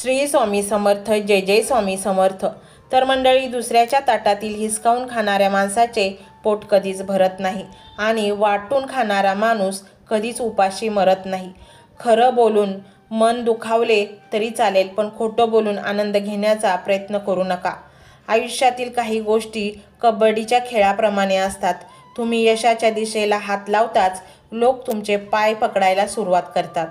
श्री स्वामी समर्थ जय जय स्वामी समर्थ. तर मंडळी दुसऱ्याच्या ताटातील हिसकावून खाणाऱ्या माणसाचे पोट कधीच भरत नाही आणि वाटून खाणारा माणूस कधीच उपाशी मरत नाही. खरं बोलून मन दुखावले तरी चालेल पण खोटं बोलून आनंद घेण्याचा प्रयत्न करू नका. आयुष्यातील काही गोष्टी कबड्डीच्या खेळाप्रमाणे असतात. तुम्ही यशाच्या दिशेला हात लावताच लोक तुमचे पाय पकडायला सुरुवात करतात.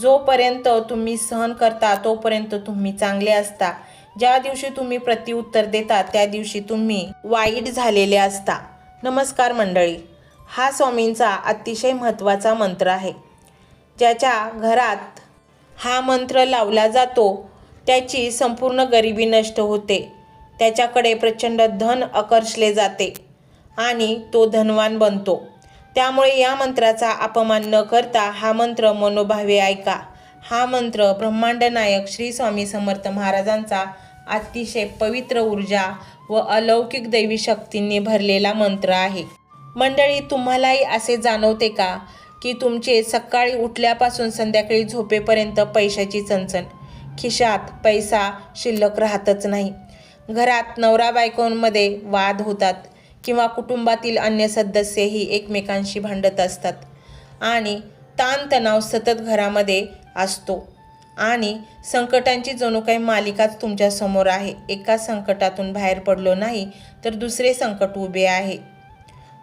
जोपर्यंत तुम्ही सहन करता तोपर्यंत तुम्ही चांगले असता. ज्या दिवशी तुम्ही प्रतिउत्तर देता त्या दिवशी तुम्ही वाईट झालेले असता. नमस्कार मंडळी. हा स्वामींचा अतिशय महत्त्वाचा मंत्र आहे. ज्याच्या घरात हा मंत्र लावला जातो त्याची संपूर्ण गरिबी नष्ट होते. त्याच्याकडे प्रचंड धन आकर्षले जाते आणि तो धनवान बनतो. त्यामुळे या मंत्राचा अपमान न करता हा मंत्र मनोभावे ऐका. हा मंत्र ब्रह्मांडनायक श्री स्वामी समर्थ महाराजांचा अतिशय पवित्र ऊर्जा व अलौकिक दैवी शक्तींनी भरलेला मंत्र आहे. मंडळी तुम्हालाही असे जाणवते का की तुमचे सकाळी उठल्यापासून संध्याकाळी झोपेपर्यंत पैशाची चणचण? खिशात पैसा शिल्लक राहतच नाही. घरात नवरा बायकोंमध्ये वाद होतात. किंवा कुटुंबातील अन्य सदस्यही एकमेकांशी भांडत असतात. आणि ताणतणाव सतत घरामध्ये असतो. आणि संकटांची जणू काही मालिकाच तुमच्यासमोर आहे. एका संकटातून बाहेर पडलो नाही तर दुसरे संकट उभे आहे.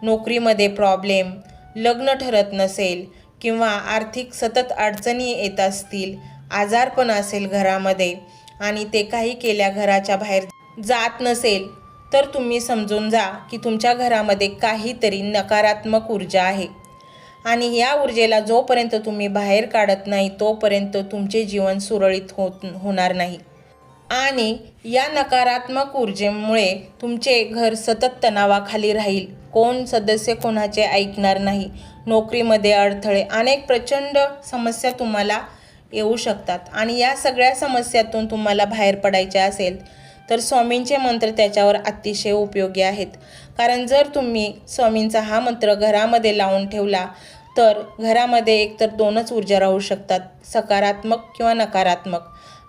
नोकरीमध्ये प्रॉब्लेम लग्न ठरत नसेल किंवा आर्थिक सतत अडचणी येत असतील आजारपण असेल घरामध्ये आणि ते काही केल्या घराच्या बाहेर जात नसेल तर तुम्ही समजून जा की तुमच्या घरामध्ये काहीतरी नकारात्मक ऊर्जा आहे. आणि या ऊर्जेला जोपर्यंत तुम्ही बाहेर काढत नाही तोपर्यंत तुमचे जीवन सुरळीत होत होणार नाही. आणि या नकारात्मक ऊर्जेमुळे तुमचे घर सतत तणावाखाली राहील. कोण सदस्य कोणाचे ऐकणार नाही. नोकरीमध्ये अडथळे अनेक प्रचंड समस्या तुम्हाला येऊ शकतात. आणि या सगळ्या समस्यातून तुम्हाला बाहेर पडायचे असेल तर स्वामींचे मंत्र त्याच्यावर अतिशय उपयोगी आहेत. कारण जर तुम्ही स्वामींचा हा मंत्र घरामध्ये लावून ठेवला तर घरामध्ये एकतर दोनच ऊर्जा राहू शकतात सकारात्मक किंवा नकारात्मक.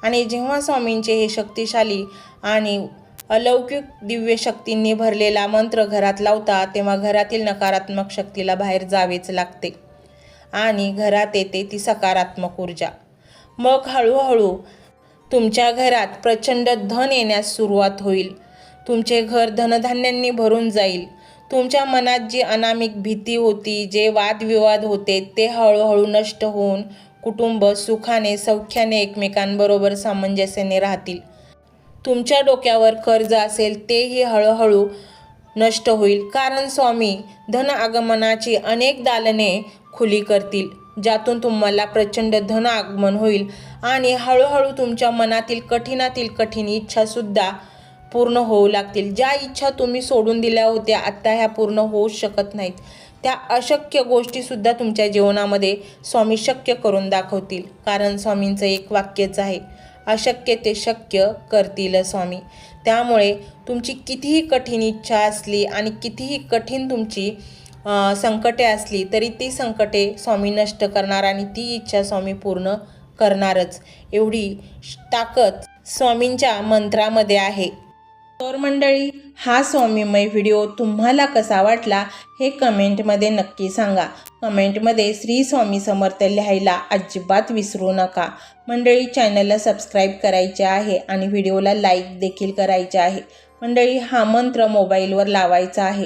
आणि जेव्हा स्वामींचे हे शक्तिशाली आणि अलौकिक दिव्य शक्तींनी भरलेला मंत्र घरात लावता तेव्हा घरातील नकारात्मक शक्तीला बाहेर जावेच लागते. आणि घरात येते ती सकारात्मक ऊर्जा. मग हळूहळू तुमच्या घरात प्रचंड धन येण्यास सुरुवात होईल. तुमचे घर धनधान्यांनी भरून जाईल. तुमच्या मनात जी अनामिक भीती होती जे वादविवाद होते ते हळूहळू नष्ट होऊन कुटुंब सुखाने सौख्याने एकमेकांबरोबर सामंजस्याने राहतील. तुमच्या डोक्यावर कर्ज असेल तेही हळूहळू नष्ट होईल. कारण स्वामी धन आगमनाची अनेक दालने खुली करतील. ज्यातून तुम्हाला प्रचंड धन आगमन होईल आणि हळूहळू तुमच्या मनातील कठीणातील कठीण इच्छासुद्धा पूर्ण होऊ लागतील. ज्या इच्छा तुम्ही सोडून दिल्या होत्या आत्ता ह्या पूर्ण होऊ शकत नाहीत. त्या अशक्य गोष्टीसुद्धा तुमच्या जीवनामध्ये स्वामी शक्य करून दाखवतील. कारण स्वामींचं एक वाक्यच आहे अशक्य ते शक्य करतील स्वामी. त्यामुळे तुमची कितीही कठीण इच्छा असली आणि कितीही कठीण तुमची संकटे असली तरी ती संकटे स्वामी नष्ट करणार आणि ती इच्छा स्वामी पूर्ण करणारच. एवढी श- ताकद स्वामींच्या मंत्रामध्ये आहे. तर मंडळी हा स्वामीमय व्हिडिओ तुम्हाला कसा वाटला हे कमेंटमध्ये नक्की सांगा. कमेंटमध्ये श्री स्वामी समर्थ लिहायला अजिबात विसरू नका. मंडळी चॅनलला सबस्क्राईब करायचे आहे आणि व्हिडिओला लाईक देखील करायचे आहे. मंडळी हा मंत्र मोबाईलवर लावायचा आहे.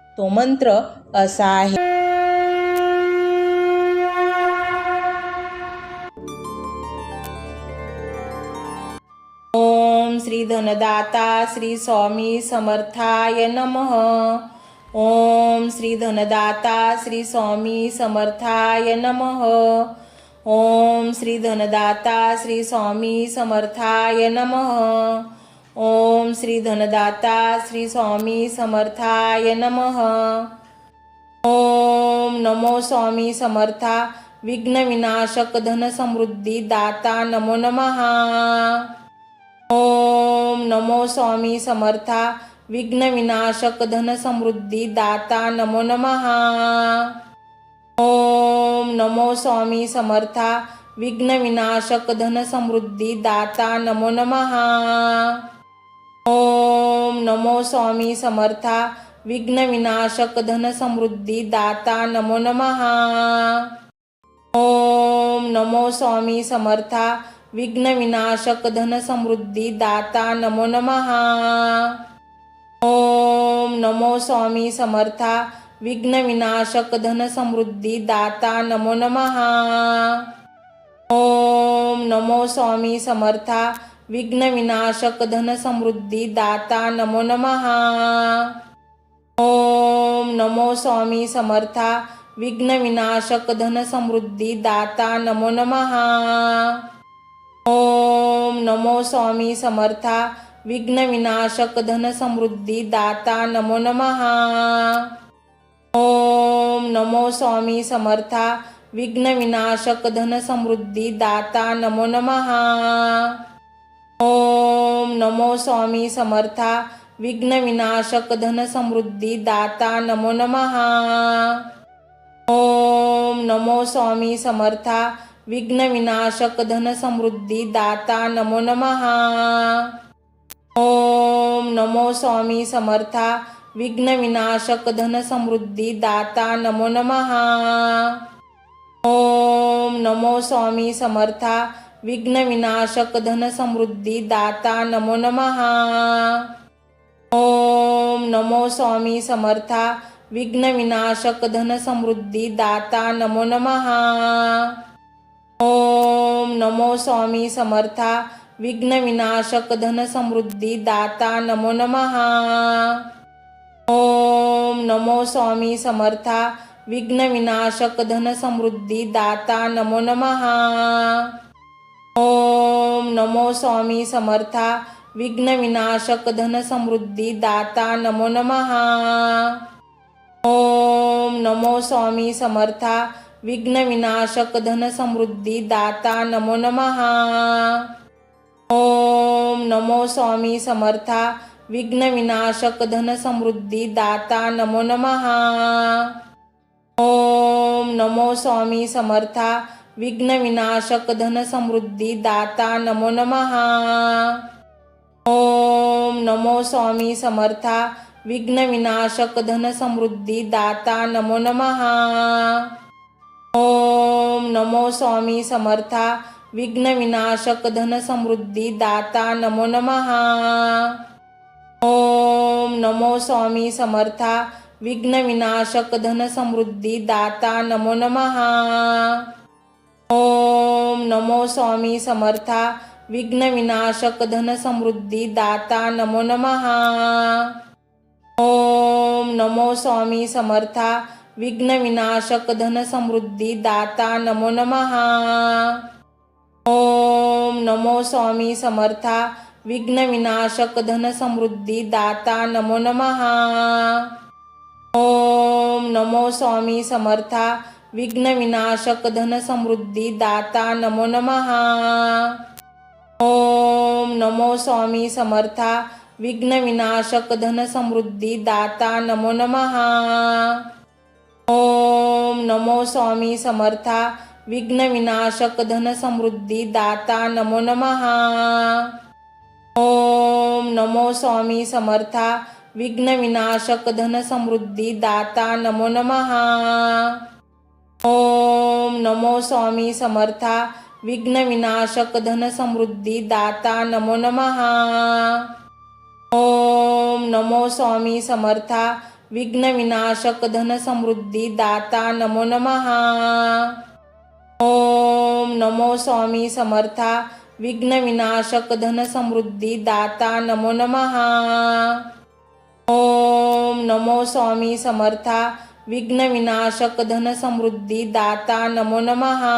तो मंत्र असा आहे. ओम श्री धनदाता श्री स्वामी समर्थाय नमः. ओम श्री धनदाता श्री स्वामी समर्थाय नमः. ओम श्री धनदाता श्री स्वामी समर्थाय नमः. ओम श्री धनदाता श्री स्वामी समर्थाय नमः. ओम नमो स्वामी समर्था विघ्न विनाशक धन समृद्धी दाता नमो नमः. ओम नमो स्वामी समर्था विघ्न विनाशक धन समृद्धी दाता नमो नमः. ओम नमो स्वामी समर्था विघ्न विनाशक धन समृद्धी दाता नमो नमः. ओम नमो स्वामी समर्था विघ्न विनाशक धन समृद्धी दाता नमो नमहा ओम नमो स्वामी समर्था विघ्न विनाशक धन समृद्धी दाता नमो नमः. ओम नमो स्वामी समर्था विघ्न विनाशक धन समृद्धी दाता नमो नमहा ओम नमो स्वामी समर्था विघ्न विनाशक धन समृद्धी दाता नमो नमहा ओम नमो स्वामी समर्था। विघ्न विनाशक धन समृद्धी दाता नमो नमहा ओम नमो स्वामी समर्था। विघ्न विनाशक धन समृद्धी दाता नमो नमहा ओम नमो स्वामी समर्था। विघ्न विनाशक धन समृद्धी दाता नमो नमहा ओम नमो स्वामी समर्था विघ्न विनाशक धन समृद्धी दाता नमो नमहा ओम नमो स्वामी समर्था विघ्न विनाशक धन समृद्धी दाता नमो नमहा ओम नमो स्वामी समर्था विघ्न विनाशक धन समृद्धी दाता नमो नमहा ओम नमो स्वामी समर्था विघ्न विनाशक धन समृद्धी दाता नमो नमहा ओम नमो स्वामी समर्था। विघ्न विनाशक धन समृद्धी दाता नमो नमहा ओम नमो स्वामी समर्था। विघ्न विनाशक धन समृद्धी दाता नमो नमहा ओम नमो स्वामी समर्था। विघ्न विनाशक धन समृद्धी दाता नमो नमः। ओम नमो स्वामी समर्था विघ्न विनाशक धन समृद्धी दाता नमो नमहा. ओम नमो स्वामी समर्था विघ्न विनाशक धन समृद्धी दाता नमो नमहा. ओम नमो स्वामी समर्था विघ्न विनाशक धन समृद्धी दाता नमो नमहा. ओम नमो स्वामी समर्था विघ्नविनाशक धनसमृद्धी धन दाता नमो नमहा ओम नमो स्वामी समर्था। विघ्नविनाशक धनसमृद्धी धन दाता नमो नमहा ओम नमो स्वामी समर्था। विघ्नविनाशक धनसमृद्धी धन दाता नमो नमहा ओम नमो स्वामी समर्था। विघ्नविनाशक धनसमृद्धी धन दाता नमो नमहा ओम नमो स्वामी समर्था विघ्न विनाशक धन समृद्धी दाता नमो नमहा ओम नमो स्वामी समर्था विघ्न विनाशक धन समृद्धी दाता नमो नमहा ओम नमो स्वामी समर्था विघ्न विनाशक धन समृद्धी दाता नमो नमहा ओम नमो स्वामी समर्था विघ्न विनाशक धन समृद्धी दाता नमो नमहा ओम नमो स्वामी समर्था। विघ्न विनाशक धन समृद्धी दाता नमो नमहा ओम नमो स्वामी समर्था। विघ्न विनाशक धन समृद्धी दाता नमो नमहा ओम नमो स्वामी समर्था। विघ्न विनाशक धन समृद्धी दाता नमो नमहा ओम नमो स्वामी समर्था विघ्न विनाशक धन समृद्धी दाता नमो नमहा ओम नमो स्वामी समर्था विघ्न विनाशक धन समृद्धी दाता नमो नमहा ओम नमो स्वामी समर्था विघ्न विनाशक धन समृद्धी दाता नमो नमहा ओम नमो स्वामी समर्था विघ्नविनाशक धनसमृद्धी धन दाता नमो नमहा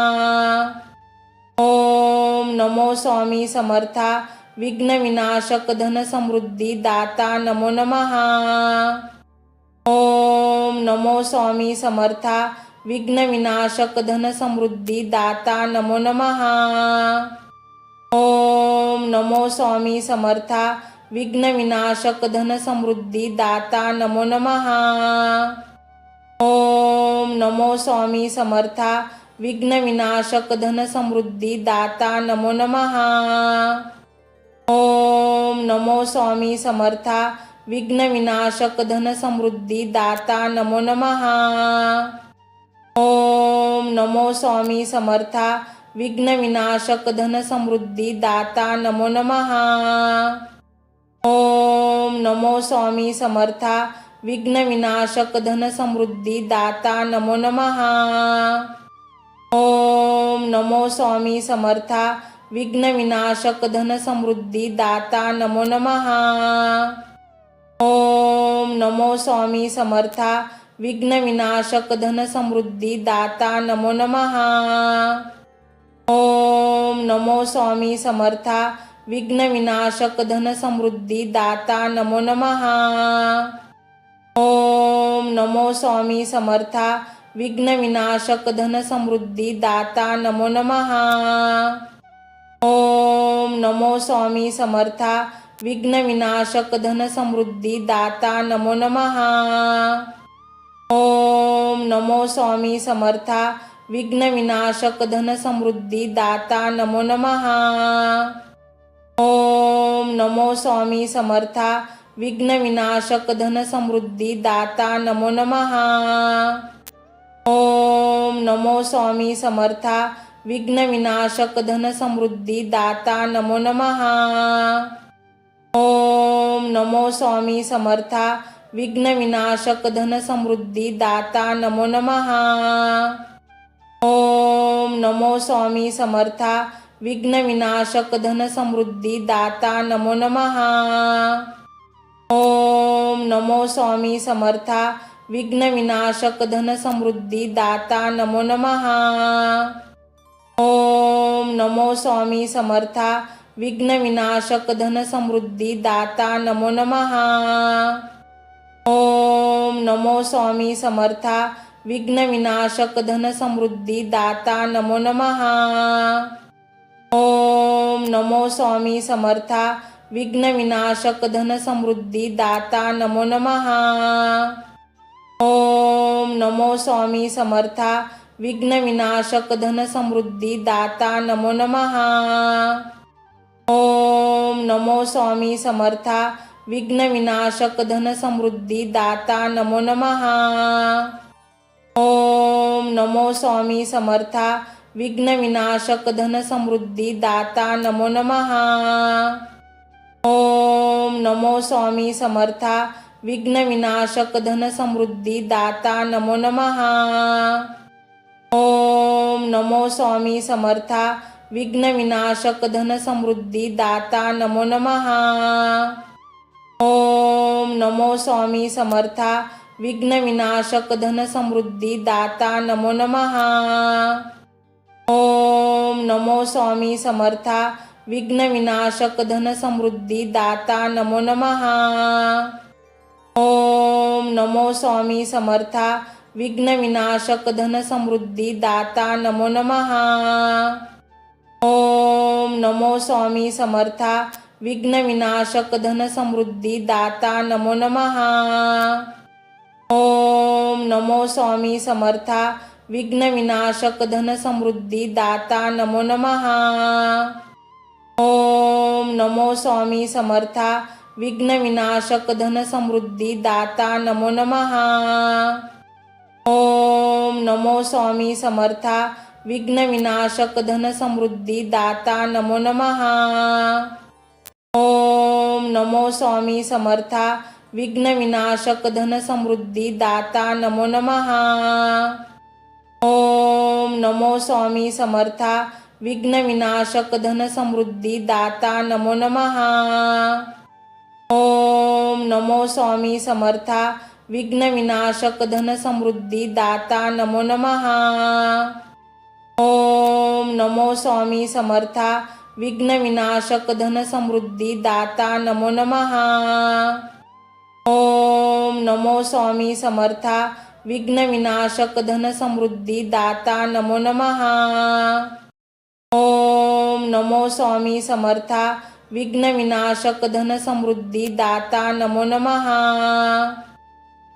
ओम नमो स्वामी समर्था। विघ्नविनाशक धनसमृद्धी धन दाता नमो नमहा ओम नमो स्वामी समर्था। विघ्नविनाशक धनसमृद्धी धन दाता नमो नमहा ओम नमो स्वामी समर्था। विघ्नविनाशक धनसमृद्धी धन दाता नमो नमहा ओम नमो स्वामी समर्था। विघ्न विनाशक धन समृद्धी दाता नमो नमहा ओम नमो स्वामी समर्था। विघ्न विनाशक धन समृद्धी दाता नमो नमः। ओम नमो स्वामी समर्था। विघ्न विनाशक धन समृद्धी दाता नमो नमहा ओम नमो स्वामी समर्था। विघ्न विनाशक धन समृद्धी दाता नमो नमहा ओम नमो स्वामी समर्था। विघ्न विनाशक धन समृद्धी दाता नमो नमः। ओम नमो स्वामी समर्था। विघ्न विनाशक धन समृद्धी दाता नमो नमहा ओम नमो स्वामी समर्था। विघ्न विनाशक धन समृद्धी दाता नमो नमः। ओम नमो स्वामी समर्था विघ्न विनाशक धन समृद्धी दाता नमो नमहा ओम नमो स्वामी समर्था विघ्न विनाशक धन समृद्धी दाता नमो नमहा ओम नमो स्वामी समर्था विघ्न विनाशक धन समृद्धी दाता नमो नमहा ओम नमो स्वामी समर्था विघ्न विनाशक धन समृद्धी दाता नमो नमहा ओम नमो स्वामी समर्था। विघ्न विनाशक धन समृद्धी दाता नमो नमहा ओम नमो स्वामी समर्था। विघ्न विनाशक धन समृद्धी दाता नमो नमहा ओम नमो स्वामी समर्था। विघ्न विनाशक धन समृद्धी दाता नमो नमहा ओम नमो स्वामी समर्था विघ्न विनाशक धन समृद्धी दाता नमो नमहा ओम नमो स्वामी समर्था विघ्न विनाशक धन समृद्धी दाता नमो नमहा ओम नमो स्वामी समर्था विघ्न विनाशक धन समृद्धी दाता नमो नमहा ओम नमो स्वामी समर्था विघ्न विनाशक धन समृद्धी दाता नमो नमहा ओम नमो स्वामी समर्था। विघ्न विनाशक धन समृद्धी दाता नमो नमहा ओम नमो स्वामी समर्था। विघ्न विनाशक धन समृद्धी दाता नमो नमहा ओम नमो स्वामी समर्था। विघ्न विनाशक धन समृद्धी दाता नमो नमहा नमो स्वामी समर्था विघ्न विनाशक धन समृद्धी दाता नमो नमहा ओम नमो स्वामी समर्था विघ्न विनाशक धन समृद्धी दाता नमो नमहा ओम नमो स्वामी समर्था विघ्न विनाशक धन समृद्धी दाता नमो नमहा ओम नमो स्वामी समर्था विघ्न विनाशक धन समृद्धी दाता नमो नमहा ओम नमो स्वामी समर्था। विघ्न विनाशक धन समृद्धी दाता नमो नमहा ओम नमो स्वामी समर्था। विघ्न विनाशक धन समृद्धी दाता नमो नमहा ओम नमो स्वामी समर्था। विघ्न विनाशक धन समृद्धी दाता नमो नमहा ओम नमो स्वामी समर्था विघ्न विनाशक धन समृद्धी दाता नमो नमहा ओम नमो स्वामी समर्था विघ्नविनाशक धनसमृद्धी दाता नमो नमहा ओम नमो स्वामी समर्था विघ्नविनाशक धनसमृद्धी दाता नमो नमहा ओम नमो स्वामी समर्था विघ्नविनाशक धनसमृद्धी दाता नमो नमहा ओम नमो स्वामी समर्था। विघ्नविनाशक धनसमृद्धी दाता नमो नमहा ओम नमो स्वामी समर्था। विघ्नविनाशक धनसमृद्धी दाता नमो नमहा ओम नमो स्वामी समर्था। विघ्नविनाशक धनसमृद्धी दाता नमो नमहा नमो स्वामी समर्था विघ्नविनाशक धनसमृद्धी दाता नमो नमहा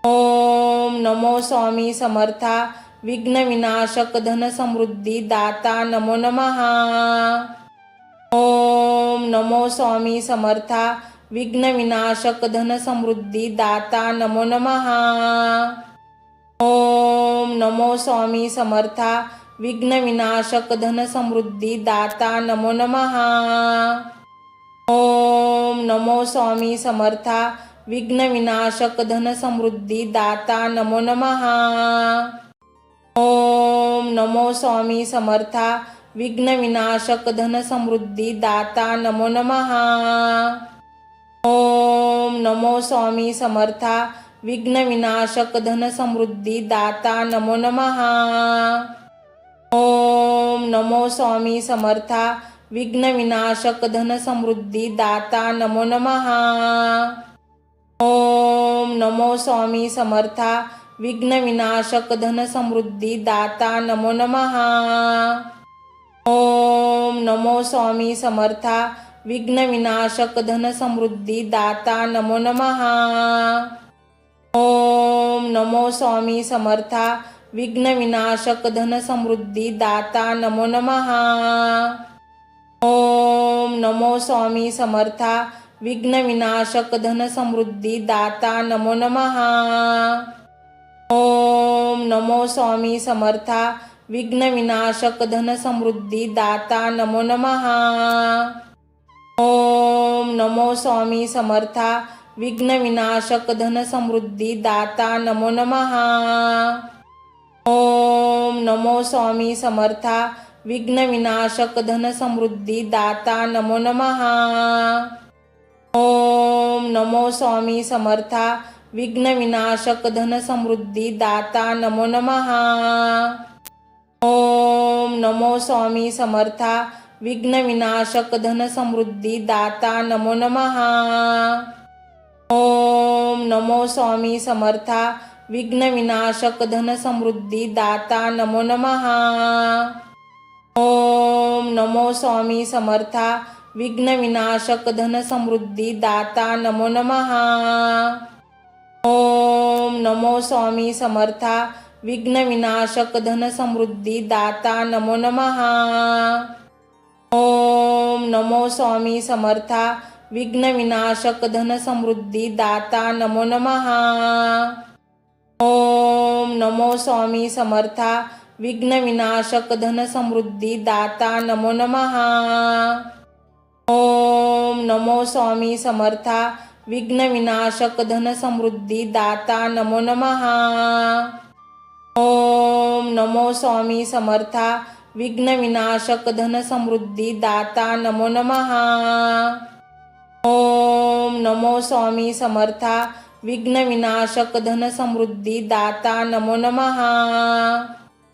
ओम नमो स्वामी समर्था विघ्नविनाशक धनसमृद्धी दाता नमो नमहा ओम नमो स्वामी समर्था विघ्नविनाशक धनसमृद्धी दाता नमो नमहा ओम नमो स्वामी समर्था विघ्नविनाशक धनसमृद्धी दाता नमो नमहा ओम नमो स्वामी समर्था। विघ्नविनाशक धनसमृद्धी दाता नमो नमहा ओम नमो स्वामी समर्था। विघ्नविनाशक धनसमृद्धी दाता नमो नमहा ओम नमो स्वामी समर्था। विघ्नविनाशक धनसमृद्धी दाता नमो नमहा ओम नमो स्वामी समर्था विघ्नविनाशक धनसमृद्धी दाता नमो नमहा. ओम नमो स्वामी समर्था विघ्नविनाशक धनसमृद्धी दाता नमो नमहा. ओम नमो स्वामी समर्था विघ्नविनाशक धनसमृद्धी दाता नमो नमहा. ओम नमो स्वामी समर्था विघ्नविनाशक धनसमृद्धी दाता नमो नमहा ओम नमो स्वामी समर्था। विघ्नविनाशक धनसमृद्धी दाता नमो नमहा ओम नमो स्वामी समर्था। विघ्नविनाशक धनसमृद्धी दाता नमो नमहा ओम नमो स्वामी समर्था। विघ्नविनाशक धनसमृद्धी दाता नमो नमहा ओम नमो स्वामी समर्था विघ्नविनाशक धनसमृद्धी दाता नमो नमहा ओम नमो स्वामी समर्था विघ्नविनाशक धनसमृद्धी दाता नमो नमहा ओम नमो स्वामी समर्था विघ्नविनाशक धनसमृद्धी दाता नमो नमहा ओम नमो स्वामी समर्था विघ्नविनाशक धनसमृद्धी दाता नमो नमहा ओम नमो स्वामी समर्था। विघ्नविनाशक धनसमृद्धी दाता नमो नमः। ओम नमो स्वामी समर्था। विघ्नविनाशक धनसमृद्धी दाता नमो नमहा ओम नमो स्वामी समर्था। विघ्नविनाशक धनसमृद्धी दाता नमो नमः। ओम नमो स्वामी समर्था विघ्नविनाशक धनसमृद्धी दाता नमो नमहा ओम नमो स्वामी समर्था विघ्नविनाशक धनसमृद्धी दाता नमो नमहा ओम नमो स्वामी समर्था विघ्नविनाशक धनसमृद्धी दाता नमो नमहा ओम नमो स्वामी समर्था विघ्नविनाशक धनसमृद्धी दाता नमो नमः.